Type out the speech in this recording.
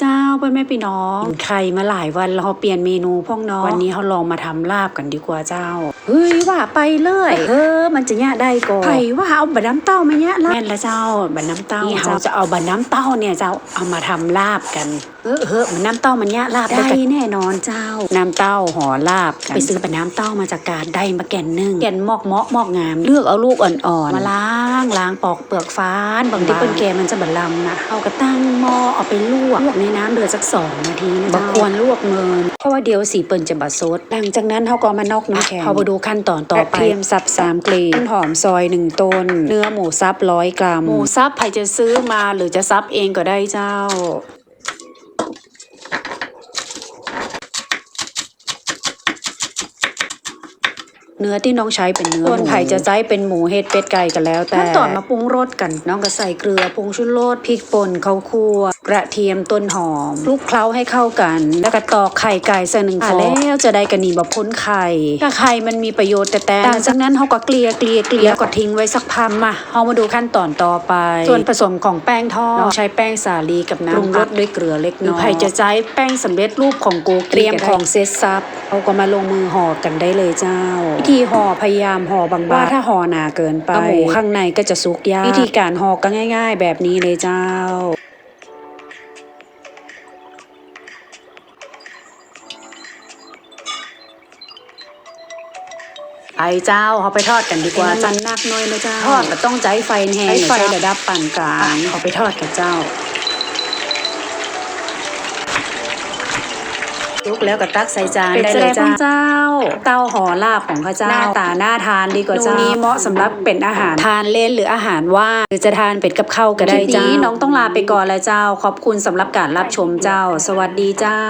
เจ้าเพื่อนแม่พี่น้องกินไข่มาหลายวันแล้วเราเปลี่ยนเมนูพ่องเน้อง วันนี้เขาลองมาทำลาบกันดีกว่าเจ้า เฮ้ยว่าไปเลยเออมันจะแย่ได้ก่อนไผ่ว่าเอาบะน้ำเต้ามาแย่ลาบแม่นละเจ้าบะน้ำเต้าเขาจะเอาบะน้ำเต้าเนี่ยเจ้าเอามาทำลาบกันเออเออมันน้ำเต้ามันแย่ลาบได้แน่นอนเจ้า น้ำเต้าห่อลาบกันไปซื้อบะน้ำเต้ามาจากการได้มาแก่นหนึ่งแก่นมอกเมาะมอกงาม เลือกเอาลูกอ่อนๆมาล้างล้างปอกเปลือกฟ้านบางทีเป็นแกมันจะบะลำนะเอากระตั้งหม้อเอาไปลวกลวกในน้ำเดือดสักสองนาทีนะเจ้าควรลวกเมินเพราะว่าเดี๋ยวสีเปิ่นจะบะซดหลังจากนั้นเขาก็มานอกน้ำแข็งเขาไปดูขั้นตอนต่อไปเทียมสับสามกลีบต้นหอมซอยหนึ่งต้น เนื้อหมูสับร้อยกรัมหมูสับใครจะซื้อมาหรือจะซับเองก็ได้เจ้า เนื้อที่น้องใช้เป็นเนื้อส่วนไผ่จะใช้เป็นหมูเห็ดเป็ดไก่กันแล้ว แต่ขั้นตอนมาปรุงรสกันน้องก็ใส่เกลือผงชูรสพริกป่นข้าวคั่วกระเทียมต้นหอมคลุกเคล้าให้เข้ากัน แล้วก็ตอกไข่ไก่ใส่หนึ่งฟองแล้วจะได้กระนีบะพ้นไข่ถ้าไข่มันมีประโยชน์แต่แต่หลังจากนั้นเขาก็เกลี่ยเกลี่ยเกลี่ยก็ทิ้งไว้สักพักมาเขามาดูขั้นตอนต่อไป ส่วนผสมของแป้งทอดน้องใช้แป้งสาลีกับน้ำปรุงรสด้วยเกลือเล็กน้อยหรือไผ่จะใช้แป้งสำเร็จรูปของโกเตรียมของเซตซับเอาก็มาลงมือห่อกันได้เลยเจ้าวิธีห่อพยายามห่อบางๆว่าถ้าห่อหนาเกินไปหมูข้างในก็จะสุกยากวิธีการห่อก็ง่าย ๆ แบบนี้เลยเจ้าไปเจ้าเขาไปทอดกันดีกว่าจันนักหน้อยนะเจ้าทอดก็ต้องใจไฟแห้งไฟระดับปานกลางเขาไปทอดกันเจ้า ลุกแล้วก็ตักใส่จานได้เลยเจ้าเจ้า เต้าห่อลาบของข้าเจ้าหน้าตาน่าทานดีกว่าเจ้านี้เหมาะสำหรับเป็นอาหารทานเล่นหรืออาหารว่างหรือจะทานเป็ดกับข้าวก็ได้เจ้านี้น้องต้องลาไปก่อนแล้วเจ้า ขอบคุณสำหรับการรับชมเจ้า สวัสดีเจ้า